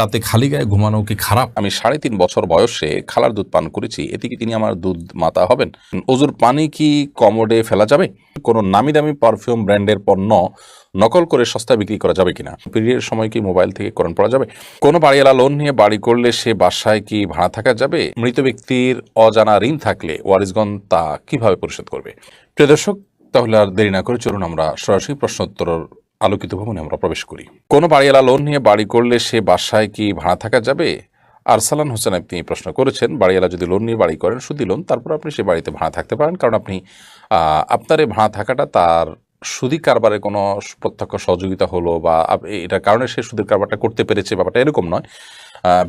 রাতে খালি গায়ে ঘুমানো কি খারাপ? আমি সাড়ে তিন বছর বয়সে খালার দুধ পান করেছি, এতে কি তিনি আমার দুধ মাতা হবেন? অজুর পানি কি কমোডে ফেলা যাবে? কোনো নামি দামি পারফিউম ব্র্যান্ডের পণ্য নকল করে সস্তায় বিক্রি করা যাবে কিনা? পিরিয়ডের সময় কি মোবাইল থেকে কোরআন পড়া যাবে? কোনো বাড়িওয়ালা লোন নিয়ে বাড়ি করলে সে বাসায় কি ভাড়া থাকা যাবে? মৃত ব্যক্তির অজানা ঋণ থাকলে ওয়ারিসগণ তা কীভাবে পরিশোধ করবে? প্রিয় দর্শক, তাহলে আর দেরি না করে চলুন আমরা সরাসরি প্রশ্নোত্তর আলোকিত ভবনে আমরা প্রবেশ করি। কোনো বাড়িওয়ালা লোন নিয়ে বাড়ি করলে সে বাসায় কি ভাড়া থাকা যাবে? আরসালান হোসেন আপনি প্রশ্ন করেছেন, বাড়িওয়ালা যদি লোন নিয়ে বাড়ি করেন, সুদি লোন তারপর আপনি সে বাড়িতে ভাড়া থাকতে পারেন। কারণ আপনি আপনার এই ভাড়া থাকাটা তার সুদি কারবারে কোনো প্রত্যক্ষ সহযোগিতা হলো বা এটার কারণে সে সুদের কারবারটা করতে পেরেছে, ব্যাপারটা এরকম নয়।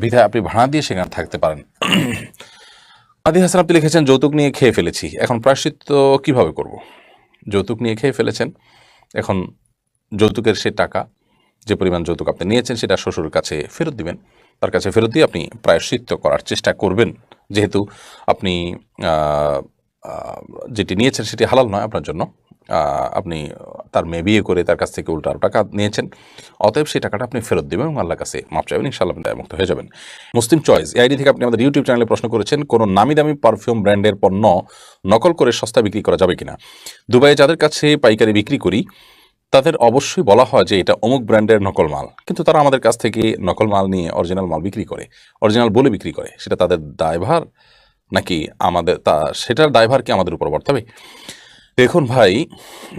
বিধায় আপনি ভাড়া দিয়ে সেখানে থাকতে পারেন। আদি হাসান আপনি লিখেছেন, যৌতুক নিয়ে খেয়ে ফেলেছি। এখন প্রায়শ্চিত্ত কীভাবে করব? যৌতুক নিয়ে খেয়ে ফেলেছেন। এখন যৌতুকের সে টাকা, যে পরিমাণ যৌতুক আপনি নিয়েছেন সেটা শ্বশুরের কাছে ফেরত দিবেন। তার কাছে ফেরত দিয়ে আপনি প্রায়শ্চিত্ত করার চেষ্টা করবেন। যেহেতু আপনি যেটি নিয়েছেন সেটি হালাল নয় আপনার জন্য। আপনি তার মেয়ে বিয়ে করে তার কাছ থেকে উল্টো টাকা নিয়েছেন। অতএব সেই টাকাটা আপনি ফেরত দেবেন এবং আল্লাহর কাছে মাপ চাইবেন। ইনশাআল্লাহ আপনি মুক্ত হয়ে যাবেন। মুসলিম চয়েস এই থেকে আপনি আমাদের ইউটিউব চ্যানেলে প্রশ্ন করেছেন, কোনো নামি দামি পারফিউম ব্র্যান্ডের পণ্য নকল করে সস্তা বিক্রি করা যাবে কিনা? দুবাইয়ে যাদের কাছে পাইকারি বিক্রি করি তাদের অবশ্যই বলা হয় যে এটা অমুক ব্র্যান্ডের নকল মাল। কিন্তু তারা আমাদের কাছ থেকে নকল মাল নিয়ে অরিজিনাল মাল বিক্রি করে অরিজিনাল বলে বিক্রি করে। সেটা তাদের দায়ভার নাকি আমাদের তা, সেটার দায়ভার কি আমাদের উপর বর্তাবে? দেখুন ভাই,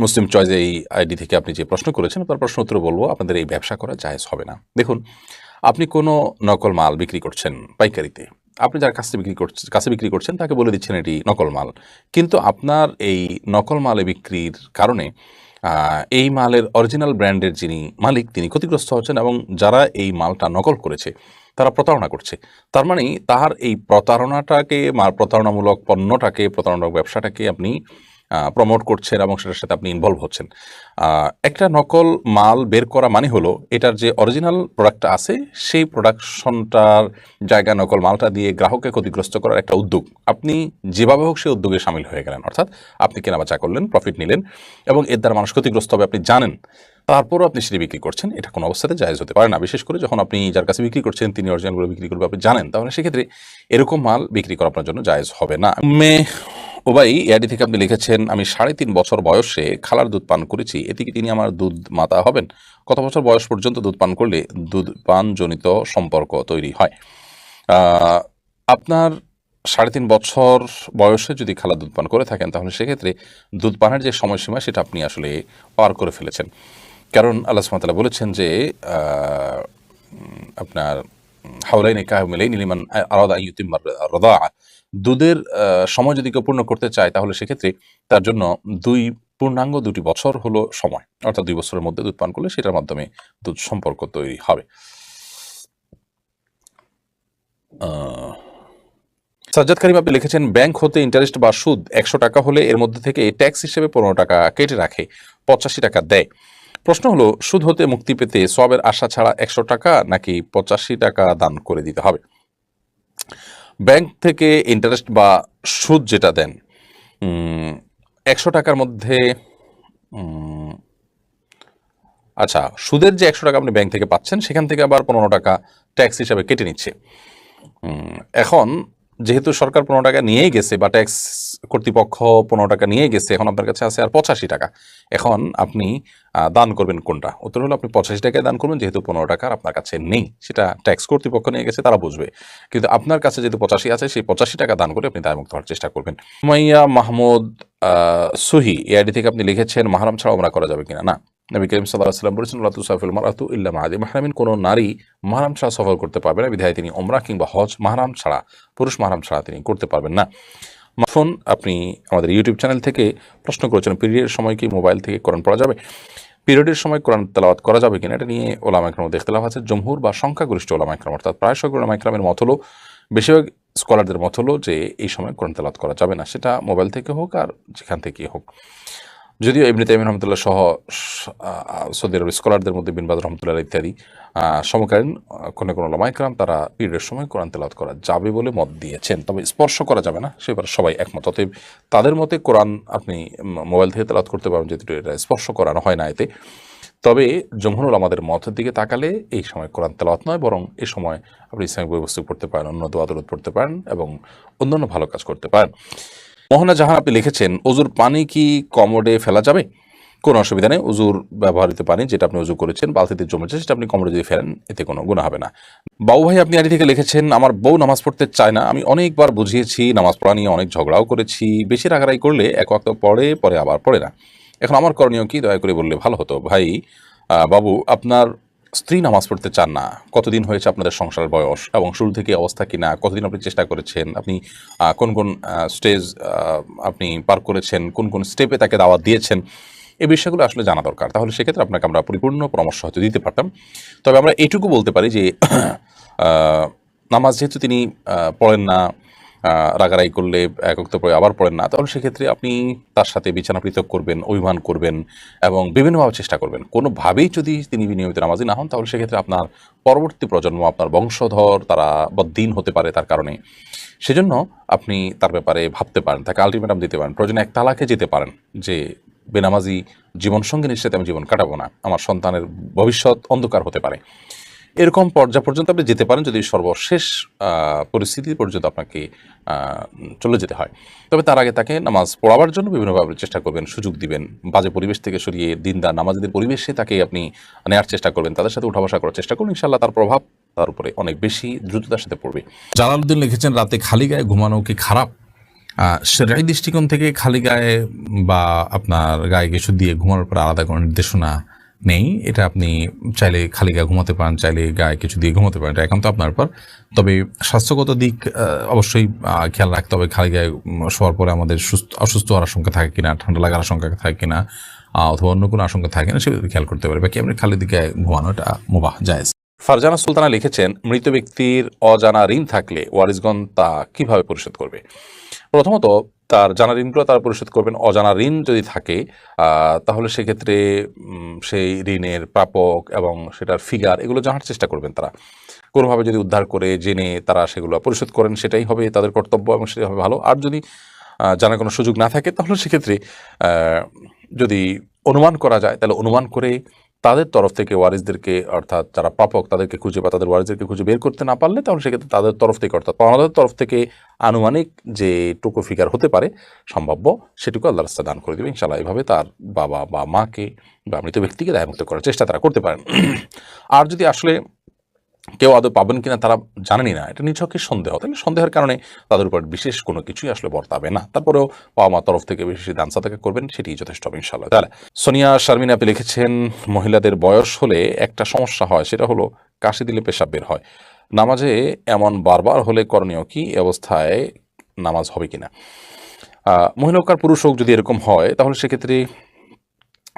মুসলিম চয়েস এই আইডি থেকে আপনি যে প্রশ্ন করেছেন, তার প্রশ্ন উত্তর বলব, আপনাদের এই ব্যবসা করা জায়েজ হবে না। দেখুন, আপনি কোনো নকল মাল বিক্রি করছেন পাইকারিতে, আপনি যার কাছে বিক্রি করছেন কাছে বিক্রি করছেন, তাকে বলে দিচ্ছেন এটি নকল মাল। কিন্তু আপনার এই নকল মালে বিক্রির কারণে এই মালের অরিজিনাল ব্র্যান্ডের যিনি মালিক, তিনি ক্ষতিগ্রস্ত হচ্ছেন এবং যারা এই মালটা নকল করেছে, তারা প্রতারণা করছে। তার মানে তার এই প্রতারণাটাকে মাল প্রতারণামূলক পণ্যটাকে, প্রতারণামূলক ব্যবসাটাকে আপনি প্রমোট করছেন এবং সেটার সাথে আপনি ইনভলভ হচ্ছেন। একটা নকল মাল বের করা মানে হলো এটার যে অরিজিনাল প্রোডাক্টটা আছে, সেই প্রোডাকশনটার জায়গা নকল মালটা দিয়ে গ্রাহককে ক্ষতিগ্রস্ত করার একটা উদ্যোগ। আপনি যেভাবে হোক সেই উদ্যোগে সামিল হয়ে গেলেন, অর্থাৎ আপনি কেনাবেচা করলেন প্রফিট নিলেন এবং এর দ্বারা মানুষ ক্ষতিগ্রস্ত হবে আপনি জানেন। তারপরও আপনি সেটি বিক্রি করছেন, এটা কোনো অবস্থাতে জায়জ হতে পারে না। বিশেষ করে যখন আপনি যার কাছে বিক্রি করছেন, তিনি অরিজিনালগুলো বিক্রি করবে, আপনি জানেন। তাহলে সেক্ষেত্রে এরকম মাল বিক্রি করা আপনার জন্য জায়েজ হবে না। মে ওবাই এআডি থেকে আপনি লিখেছেন, আমি সাড়ে তিন বছর বয়সে খালার দুধ পান করেছি, এতে কি তিনি আমার দুধ মাতা হবেন? কত বছর বয়স পর্যন্ত দুধ পান করলে দুধ পানজনিত সম্পর্ক তৈরি হয়? আপনার সাড়ে তিন বছর বয়সে যদি খালা দুধ পান করে থাকেন, তাহলে সেক্ষেত্রে দুধ পানের যে সময়সীমা, সেটা আপনি আসলে পার করে ফেলেছেন। কারণ আল্লাহ সুমতাল্লাহ বলেছেন যে আপনার হাওলাইনে কাহমিলাই নিলিমান আলাদা ইউতিম্মার রদা দুধের সময় যদি কেউ পূর্ণ করতে চায়, তাহলে সেক্ষেত্রে তার জন্য দুই পূর্ণাঙ্গ দুটি বছর হলো সময়। অর্থাৎ দুই বছরের মধ্যে দুধ পান করলে সেটার মাধ্যমে দুধ সম্পর্ক তৈরি হবে। সাজ্জাদ করিম, আপনি লিখেছেন, ব্যাংক হতে ইন্টারেস্ট বা সুদ একশো টাকা হলে এর মধ্যে থেকে ট্যাক্স হিসেবে পনেরো টাকা কেটে রাখে, পঁচাশি টাকা দেয়। প্রশ্ন হলো, সুদ হতে মুক্তি পেতে সবের আশা ছাড়া একশো টাকা নাকি পঁচাশি টাকা দান করে দিতে হবে? ব্যাংক থেকে ইন্টারেস্ট বা সুদ যেটা দেন একশো টাকার মধ্যে আচ্ছা সুদের যে একশো টাকা আপনি ব্যাংক থেকে পাচ্ছেন, সেখান থেকে আবার পনেরো টাকা ট্যাক্স হিসাবে কেটে নিচ্ছে। এখন যেহেতু সরকার পনেরো টাকা নিয়েই গেছে বা ট্যাক্স কর্তৃপক্ষ পনেরো টাকা নিয়ে গেছে, এখন আপনার কাছে আছে আর পঁচাশি টাকা। এখন আপনি দান করবেন কোনটা? উত্তর হলো আপনি পঁচাশি টাকায় দান করবেন, যেহেতু পনেরো টাকা আপনার কাছে নেই। সেটা ট্যাক্স কর্তৃপক্ষ নিয়ে গেছে, তারা বুঝবে। কিন্তু আপনার কাছে যেহেতু পঁচাশি আছে, সেই পঁচাশি টাকা দান করে আপনি দায়মুক্ত হওয়ার চেষ্টা করবেন। মাইয়া মাহমুদ সুহি, এআইডি থেকে আপনি লিখেছেন, মাহারাম ছাড়া ওমরা করা যাবে কিনা? না। নবী করিম সাল্লাহ সাল্লাম বলেছেন আল্লাহ মারাতু ইল্লা মাহাদি মাহরামিন কোনো নারী মাহারাম ছাড়া সফর করতে পারবে না। বিধায় তিনি ওমরা কিংবা হজ মাহারাম ছাড়া, পুরুষ মাহারাম ছাড়া তিনি করতে পারবেন না। ফোন আপনি আমাদের ইউটিউব চ্যানেল থেকে প্রশ্ন করেছেন, পিরিয়ডের সময় কি মোবাইল থেকে কোরআন পড়া যাবে? পিরিয়ডের সময় কোরআন তেলাওয়াত করা যাবে কিনা, এটা নিয়ে ওলামা একরাম দেখতলাফ আছে। জমহুর বা সংখ্যাগরিষ্ঠ ওলামা একরাম অর্থাৎ প্রায় সব ওলামা একরামের মত হলো, বেশিরভাগ স্কলারদের মত হলো যে, এই সময় কোরআন তেলাওয়াত করা যাবে না। সেটা মোবাইল থেকে হোক আর যেখান থেকে হোক। যদিও ইবনে তাইমিন রহমতুল্লাহ সহ সৌদি আরবের স্কলারদের মধ্যে বিনবাদ রহমতুল্লাহ ইত্যাদি সমকালীন কোনো কোনো লামাইকরাম তারা পিরিয়ডের সময় কোরআন তেলাওয়াত করা যাবে বলে মত দিয়েছেন। তবে স্পর্শ করা যাবে না সেবার সবাই একমত। অতএব তাদের মতে কোরআন আপনি মোবাইল থেকে তেলাওয়াত করতে পারবেন, যেহেতু এটা স্পর্শ করানো হয় না এতে। তবে জমহুরুল আমাদের মতের দিকে তাকালে এই সময় কোরআন তেলাওয়াত নয়, বরং এ সময় আপনি ইসলামিক বস্তু পড়তে পারেন, অন্য দোয়া দরুদ পড়তে পারেন এবং অন্যান্য ভালো কাজ করতে পারেন। মোহনা জাহান আপনি লিখেছেন অজুর পানি কি কমোডে ফেলা যাবে? কোনো অসুবিধা নেই, উজুর ব্যবহৃত পানি যেটা আপনি উজু করেছেন, বালতিতে জমেছে, সেটা আপনি কমরে যদি ফেলেন, এতে কোনো গুণা হবে না। বাবু ভাই, আপনি আড়ি থেকে লিখেছেন, আমার বউ নামাজ পড়তে চায় না। আমি অনেকবার বুঝিয়েছি, নামাজ পড়া নিয়ে অনেক ঝগড়াও করেছি, বেশি রাগারাই করলে এক ওয়াক্ত পড়ে, পরে আবার পড়ে না। এখন আমার করণীয় কি, দয়া করে বললে ভালো হতো। ভাই বাবু, আপনার স্ত্রী নামাজ পড়তে চান না, কতদিন হয়েছে আপনাদের সংসার বয়স এবং শুরু থেকে অবস্থা কিনা, কতদিন আপনি চেষ্টা করেছেন, আপনি কোন কোন স্টেজ আপনি পার করেছেন, কোন কোন স্টেপে তাকে দাওয়াত দিয়েছেন এই বিষয়গুলো আসলে জানা দরকার। তাহলে সেক্ষেত্রে আপনাকে আমরা পরিপূর্ণ পরামর্শ হয়তো দিতে পারতাম। তবে আমরা এটুকু বলতে পারি যে নামাজ যেহেতু তিনি পড়েন না রাগারাই করলে একক্ত পরে আবার পড়েন না, তাহলে সেক্ষেত্রে আপনি তার সাথে বিছানা পৃথক করবেন, অভিমান করবেন এবং বিভিন্নভাবে চেষ্টা করবেন। কোনোভাবেই যদি তিনি নিয়মিত নামাজি না হন, তাহলে সেক্ষেত্রে আপনার পরবর্তী প্রজন্ম, আপনার বংশধর, তারা বদ্দিন হতে পারে তার কারণে। সেজন্য আপনি তার ব্যাপারে ভাবতে পারেন, তাকে আলটিমেটাম দিতে পারেন, প্রয়োজনে এক তালাকে যেতে পারেন যে, বেনামাজি জীবনসঙ্গিনীর সাথে আমি জীবন কাটাবো না, আমার সন্তানের ভবিষ্যৎ অন্ধকার হতে পারে। এরকম পর্যায় পর্যন্ত আপনি যেতে পারেন যদি সর্বশেষ পরিস্থিতি পর্যন্ত আপনাকে চলে যেতে হয়। তবে তার আগে তাকে নামাজ পড়াবার জন্য বিভিন্নভাবে চেষ্টা করবেন, সুযোগ দিবেন, বাজে পরিবেশ থেকে সরিয়ে দিনদার নামাজিদের পরিবেশে তাকে আপনি নেওয়ার চেষ্টা করবেন, তাদের সাথে উঠা বসা করার চেষ্টা করুন ইনশাল্লাহ তার প্রভাব তার উপরে অনেক বেশি দ্রুততার সাথে পড়বে। জালালউদ্দিন লিখেছেন, রাতে খালি গায়ে ঘুমানো কি খারাপ? সেরাই দৃষ্টিকোণ থেকে খালি গায়ে বা আপনার গায়ে কিছু দিয়ে ঘুমানোর পর আলাদা কোনো নির্দেশনা নেই। এটা আপনি চাইলে খালি গায়ে ঘুমাতে পারেন, চাইলে গায়ে কিছু দিয়ে ঘুমাতে পারেন, এটা এখন তো আপনার পর তবে স্বাস্থ্যগত দিক অবশ্যই খেয়াল রাখতে হবে খালি গায়ে শোয়ার পরে আমাদের সুস্থ, অসুস্থ হওয়ার আশঙ্কা থাকে কিনা, ঠান্ডা লাগার আশঙ্কা থাকে কিনা অথবা অন্য কোনো আশঙ্কা থাকে না সেগুলো খেয়াল করতে পারে বাকি আপনি খালি দিকে ঘুমানো, এটা মুবাহ যায় ফারজানা সুলতানা লিখেছেন, মৃত ব্যক্তির অজানা ঋণ থাকলে ওয়ারিসগণ তা কীভাবে পরিশোধ করবে? প্রথমত তার জানা ঋণগুলো তারা পরিশোধ করবেন। অজানা ঋণ যদি থাকে তাহলে সেক্ষেত্রে সেই ঋণের প্রাপক এবং সেটার ফিগার এগুলো জানার চেষ্টা করবেন তারা। কোনোভাবে যদি উদ্ধার করে জেনে তারা সেগুলো পরিশোধ করেন, সেটাই হবে তাদের কর্তব্য এবং সেটাই হবে ভালো। আর যদি জানার কোনো সুযোগ না থাকে, তাহলে সেক্ষেত্রে যদি অনুমান করা যায়, তাহলে অনুমান করে তাদের তরফ থেকে ওয়ারিসদেরকে, অর্থাৎ যারা প্রাপক তাদেরকে খুঁজে বা তাদের ওয়ারিসদেরকে খুঁজে বের করতে না পারলে, তাহলে সেক্ষেত্রে তাদের তরফ থেকে, অর্থাৎ আমাদের তরফ থেকে আনুমানিক যে টুকু ফিগার হতে পারে, সম্ভাব্য, সেটুকু আল্লাহ রাস্তা দান করে দেবে। ইনশাল্লাহ এভাবে তার বাবা বা মাকে বা মৃত ব্যক্তিকে দায়মুক্ত করার চেষ্টা তারা করতে পারেন। আর যদি আসলে কেউ আদৌ পাবেন কিনা তারা জানেনই না। এটা নিছকই সন্দেহ। তাহলে সন্দেহের কারণে তাদের উপর বিশেষ কোনো কিছুই আসলে বর্তাবে না। তারপরেও বাবা মার তরফ থেকে বেশি দান সাদাকা করবেন সেটি যথেষ্ট হবে ইনশাল্লাহ তাহলে সোনিয়া শারমিন আপনি লিখেছেন মহিলাদের বয়স হলে একটা সমস্যা হয় সেটা হলো কাশি দিলে পেশাব বের হয়। নামাজে এমন বারবার হলে করণীয় কি? অবস্থায় নামাজ হবে কিনা? আহ, মহিলা হোক আর পুরুষ হোক যদি এরকম হয় তাহলে সেক্ষেত্রে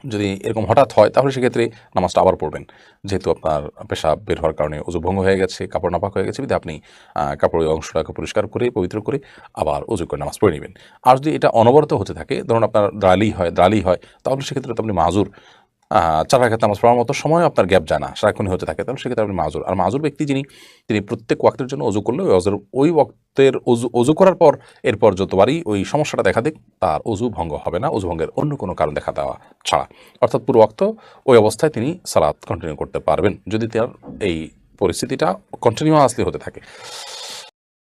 যদি এরকম হঠাৎ হয়, তাহলে সেক্ষেত্রে নামাজটা আবার পড়বেন। যেহেতু আপনার পেশাব বের হওয়ার কারণে উজু ভঙ্গ হয়ে গেছে, কাপড় নাপাক হয়ে গেছে বিধে আপনি কাপড়ের অংশটাকে পরিষ্কার করে, পবিত্র করে আবার উজু করে নামাজ পড়ে নেবেন। আর যদি এটা অনবরত হতে থাকে, ধরুন আপনার দালি হয় দালি হয়, তাহলে সেক্ষেত্রে তো আপনি মাজুর চার নামাজ পড়ার মতো সময় আপনার গ্যাপ জানা না, সারাক্ষণই হতে থাকে, তাহলে সেক্ষেত্রে আপনি মাজুর। আর মাজুর ব্যক্তি যিনি, তিনি প্রত্যেক ওয়াক্তের জন্য অজু করলে ওই ওই ওয়াক্তের অজু অজু করার পর এরপর যতবারই ওই সমস্যাটা দেখা দিক, তার অজু ভঙ্গ হবে না অজু ভঙ্গের অন্য কোনো কারণ দেখা দেওয়া ছাড়া। অর্থাৎ পুরো ওয়াক্ত ওই অবস্থায় তিনি সালাদ কন্টিনিউ করতে পারবেন, যদি তার এই পরিস্থিতিটা কন্টিনিউ আসলে হতে থাকে।